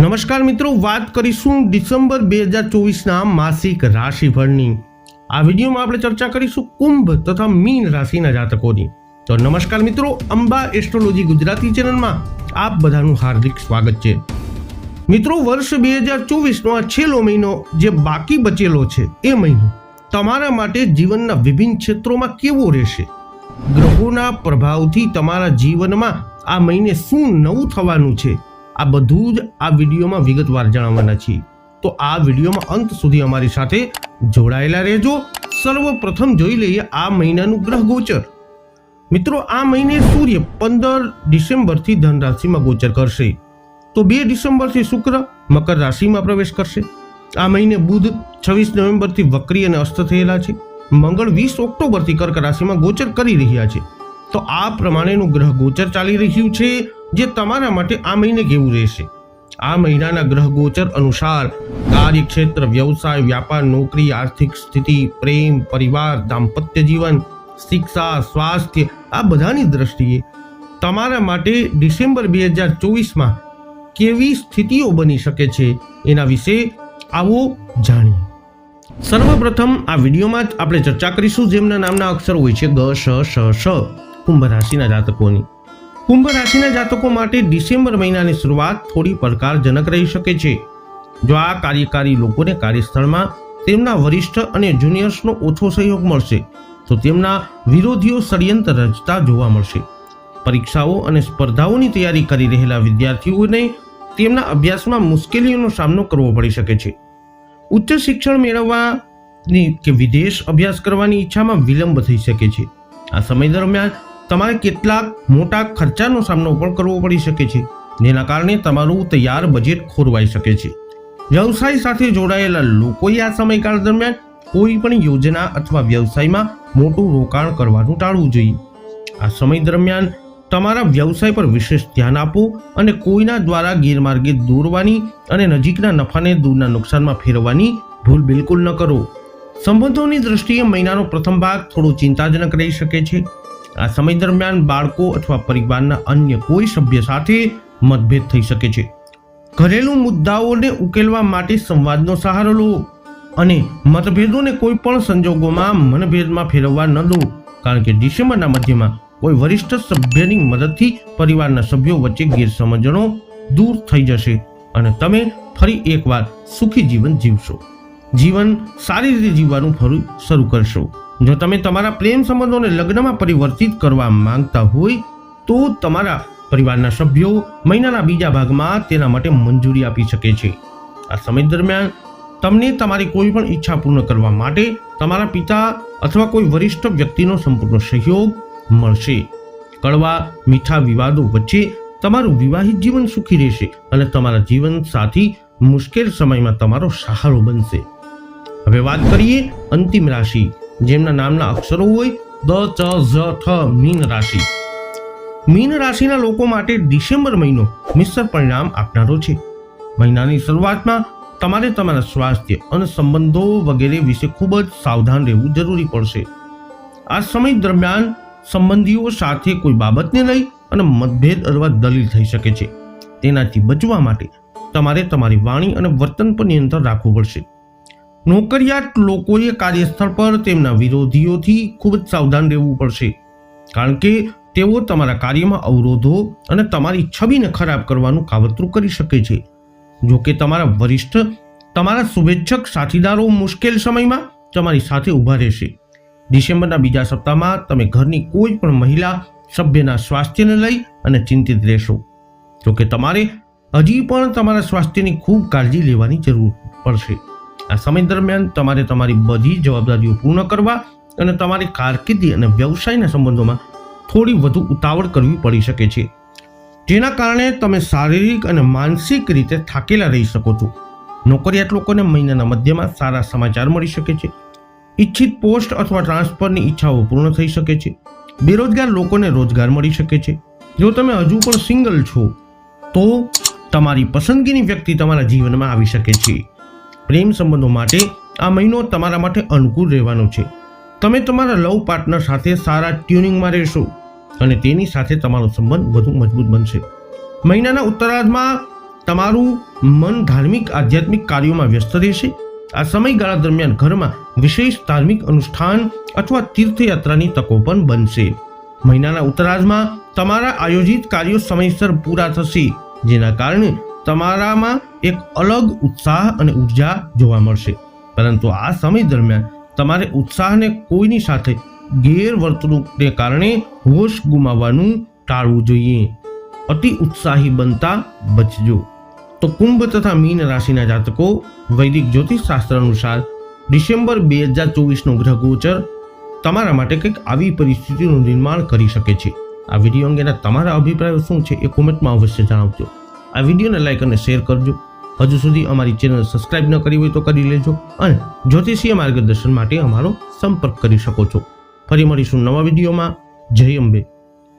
નમસ્કાર મિત્રો, વાત કરીશું ડિસેમ્બર બે હજાર ચોવીસના માસિક રાશિફળની. આ વિડીયોમાં આપણે ચર્ચા કરીશું કુંભ તથા મીન રાશિના જાતકોની. તો નમસ્કાર મિત્રો, અંબા એસ્ટ્રોલોજી ગુજરાતી ચેનલમાં આપ બધાનું હાર્દિક સ્વાગત છે. મિત્રો, વર્ષ બે હજાર ચોવીસનો આ છેલ્લો મહિનો જે બાકી બચેલો છે એ મહિનો તમારા માટે જીવનના વિભિન્ન ક્ષેત્રોમાં કેવો રહેશે? ગ્રહોના પ્રભાવથી તમારા જીવનમાં આ મહિને શું નવું થવાનું છે? આ બધું જ આ વિડીયોમાં વિગતવાર જણાવવાના છીએ. તો આ વિડીયોમાં અંત સુધી અમારી સાથે જોડાયેલા રહેજો. સર્વપ્રથમ જોઈ લઈએ આ મહિનાનું ગ્રહ ગોચર. મિત્રો, આ મહિને સૂર્ય પંદર ડિસેમ્બરથી ધન રાશિમાં ગોચર કરશે. તો બે ડિસેમ્બરથી શુક્ર, મકર રાશિમાં પ્રવેશ કરશે. આ મહિને બુધ છવ્વીસ નવેમ્બરથી વક્રી અને અસ્ત થયેલા છે. મંગળ વીસ ઓક્ટોબરથી કર્ક રાશિમાં ગોચર કરી રહ્યા છે. તો આ પ્રમાણેનું ગ્રહ ગોચર ચાલી રહ્યું છે. જે તમારા માટે આ મહિને કેવું રહેશે? આ મહિનાના ગ્રહ ગોચર અનુસાર કાર્યક્ષેત્ર, વ્યવસાય, વ્યાપાર, નોકરી, આર્થિક સ્થિતિ, પ્રેમ, પરિવાર, દાંપત્ય જીવન, શિક્ષા, સ્વાસ્થ્ય, આ બધાની દ્રષ્ટિએ તમારા માટે ડિસેમ્બર બે હજાર ચોવીસમાં કેવી સ્થિતિઓ બની શકે છે એના વિશે આવો જાણીએ. સર્વપ્રથમ આ વિડીયોમાં જ આપણે ચર્ચા કરીશું જેમના નામના અક્ષર હોય છે ગ, શ શ શ, કુંભ રાશિના જાતકોની. કુંભ રાશિના જાતકો માટે ડિસેમ્બર મહિનાની શરૂઆત થોડી પડકારજનક રહી શકે છે. જો આ કાર્યકારી લોકોને કાર્યસ્થળમાં તેમના વરિષ્ઠ અને જુનિયર્સનો ઓછો સહયોગ મળશે, તો તેમના વિરોધીઓ ષડયંત્ર રચતા જોવા મળશે. પરીક્ષાઓ અને સ્પર્ધાઓની તૈયારી કરી રહેલા વિદ્યાર્થીઓને તેમના અભ્યાસમાં મુશ્કેલીઓનો સામનો કરવો પડી શકે છે. ઉચ્ચ શિક્ષણ મેળવવાની કે વિદેશ અભ્યાસ કરવાની ઈચ્છામાં વિલંબ થઈ શકે છે. આ સમય દરમિયાન તમારે કેટલાક મોટા ખર્ચાનો સામનો પણ કરવો પડી શકે છે. જેના કારણે તમારું તૈયાર બજેટ ખોરવાઈ શકે છે. વ્યવસાય સાથે જોડાયેલા લોકોએ આ સમયગાળા દરમિયાન કોઈ પણ યોજના અથવા વ્યવસાયમાં મોટું રોકાણ કરવાનું ટાળવું જોઈએ. આ સમય દરમિયાન તમારા વ્યવસાય પર વિશેષ ધ્યાન આપો અને કોઈના દ્વારા ગેરમાર્ગે દોરવાની અને નજીકના નફાને દૂરના નુકસાનમાં ફેરવવાની ભૂલ બિલકુલ ન કરો. સંબંધોની દ્રષ્ટિએ મહિનાનો પ્રથમ ભાગ થોડો ચિંતાજનક રહી શકે છે. આ સમય દરમિયાન બાળકો અથવા પરિવારના અન્ય કોઈ સભ્ય સાથે મતભેદ થઈ શકે છે. ઘરેલું મુદ્દાઓને ઉકેલવા માટે સંવાદનો સહારો લો અને મતભેદોને કોઈ પણ સંજોગોમાં મનભેદમાં ફેરવવા ન દો. કારણ કે ડિસેમ્બરના મધ્યમાં કોઈ વરિષ્ઠ સભ્યની મદદથી પરિવારના સભ્યો વચ્ચે ગેરસમજણો દૂર થઈ જશે અને તમે ફરી એકવાર સુખી જીવન જીવશો. જીવન સારી રીતે જીવવાનું ફરી, શરૂ કરશો. જો તમે તમારા પ્રેમ સંબંધોને લગ્નમાં પરિવર્તિત કરવા માંગતા હોય, તો તમારા પરિવારના સભ્યો મહિનાના બીજા ભાગમાં તેના માટે મંજૂરી આપી શકે છે. આ સમય દરમિયાન તમને તમારી કોઈ પણ ઈચ્છા પૂર્ણ કરવા માટે તમારા પિતા અથવા કોઈ વરિષ્ઠ વ્યક્તિનો સંપૂર્ણ સહયોગ મળશે. કડવા, મીઠા વિવાદો વચ્ચે તમારું વિવાહિત જીવન સુખી રહેશે અને તમારા જીવન સાથી મુશ્કેલ સમયમાં તમારો સહારો બનશે. હવે વાત કરીએ અંતિમ રાશિ જેમના નામના અક્ષરો હોય, દ, ચ, ઝ, ઠ, મીન રાશિ. મીન રાશિના લોકો માટે ડિસેમ્બર મહિનો મિશ્ર પરિણામ આપનારો છે. મહિનાની શરૂઆતમાં તમારે તમારા સ્વાસ્થ્ય અને સંબંધો વગેરે વિશે ખૂબ જ સાવધાન રહેવું જરૂરી પડશે. આ સમય દરમિયાન સંબંધીઓ સાથે કોઈ બાબતને લઈ અને મતભેદ અથવા દલીલ થઈ શકે છે. તેનાથી બચવા માટે તમારે તમારી વાણી અને વર્તન પર નિયંત્રણ રાખવું પડશે. નોકરિયાત લોકોએ કાર્યસ્થળ પર તેમના વિરોધીઓથી ખૂબ જ સાવધાન રહેવું પડશે. કારણ કે તેઓ તમારા કાર્યમાં અવરોધો અને તમારી છબીને ખરાબ કરવાનું કાવતરું કરી શકે છે. જો કે તમારા વરિષ્ઠ, તમારા શુભેચ્છક સાથીદારો મુશ્કેલ સમયમાં તમારી સાથે ઊભા રહેશે. ડિસેમ્બરના બીજા સપ્તાહમાં તમે ઘરની કોઈ પણ મહિલા સભ્યના સ્વાસ્થ્યને લઈ અને ચિંતિત રહેશો. જો કે તમારે હજી પણ તમારા સ્વાસ્થ્યની ખૂબ કાળજી લેવાની જરૂર પડશે. આ સમય દરમિયાન તમારે તમારી બધી જવાબદારીઓ પૂર્ણ કરવા અને તમારી કારકિર્દી અને વ્યવસાયના સંબંધોમાં થોડી વધુ ઉતાવળ કરવી પડી શકે છે. જેના કારણે તમે શારીરિક અને માનસિક રીતે થાકેલા રહી શકો છો. નોકરિયાત લોકોને મહિનાના મધ્યમાં સારા સમાચાર મળી શકે છે. ઈચ્છિત પોસ્ટ અથવા ટ્રાન્સફરની ઈચ્છાઓ પૂર્ણ થઈ શકે છે. બેરોજગાર લોકોને રોજગાર મળી શકે છે. જો તમે હજુ પણ સિંગલ છો, તો તમારી પસંદગીની વ્યક્તિ તમારા જીવનમાં આવી શકે છે. પ્રેમ સંબંધો માટે આ મહિનો તમારા માટે અનુકૂળ રહેવાનો છે. તમે તમારા લવ પાર્ટનર સાથે સારા ટ્યુનિંગમાં રહેશો અને તેની સાથે તમારો સંબંધ વધુ મજબૂત બનશે. મહિનાના ઉત્તરાર્ધમાં તમારું મન ધાર્મિક, આધ્યાત્મિક કાર્યોમાં વ્યસ્ત રહેશે. આ સમયગાળા દરમિયાન ઘરમાં વિશેષ ધાર્મિક અનુષ્ઠાન અથવા તીર્થયાત્રાની તકો પણ બનશે. મહિનાના ઉત્તરાર્ધમાં તમારા આયોજિત કાર્યો સમયસર પૂરા થશે, જેના કારણે તમારામાં એક અલગ ઉત્સાહ અને ઊર્જા જોવા મળશે. પરંતુ આ સમય દરમિયાન તમારે ઉત્સાહને કોઈની સાથે ગેરવર્તણૂકને કારણે હોશ ગુમાવવાનું ટાળવું જોઈએ. અતિ ઉત્સાહી બનતા બચજો. તો કુંભ તથા મીન રાશિના જાતકો, વૈદિક જ્યોતિષ શાસ્ત્ર અનુસાર ડિસેમ્બર બે હજાર ચોવીસનો ગ્રહ ગોચર તમારા માટે કંઈક આવી પરિસ્થિતિનું નિર્માણ કરી શકે છે. આ વીડિયો અંગેના તમારા અભિપ્રાયો શું છે એ કોમેન્ટમાં અવશ્ય જણાવજો. આ વિડીયોને લાઇક અને શેર કરજો. હજુ સુધી અમારી ચેનલ સબસ્ક્રાઇબ ન કરી હોય તો કરી લેજો અને જ્યોતિષીય માર્ગદર્શન માટે અમારો સંપર્ક કરી શકો છો. ફરી મળીશું નવા વિડીયોમાં. જય અંબે.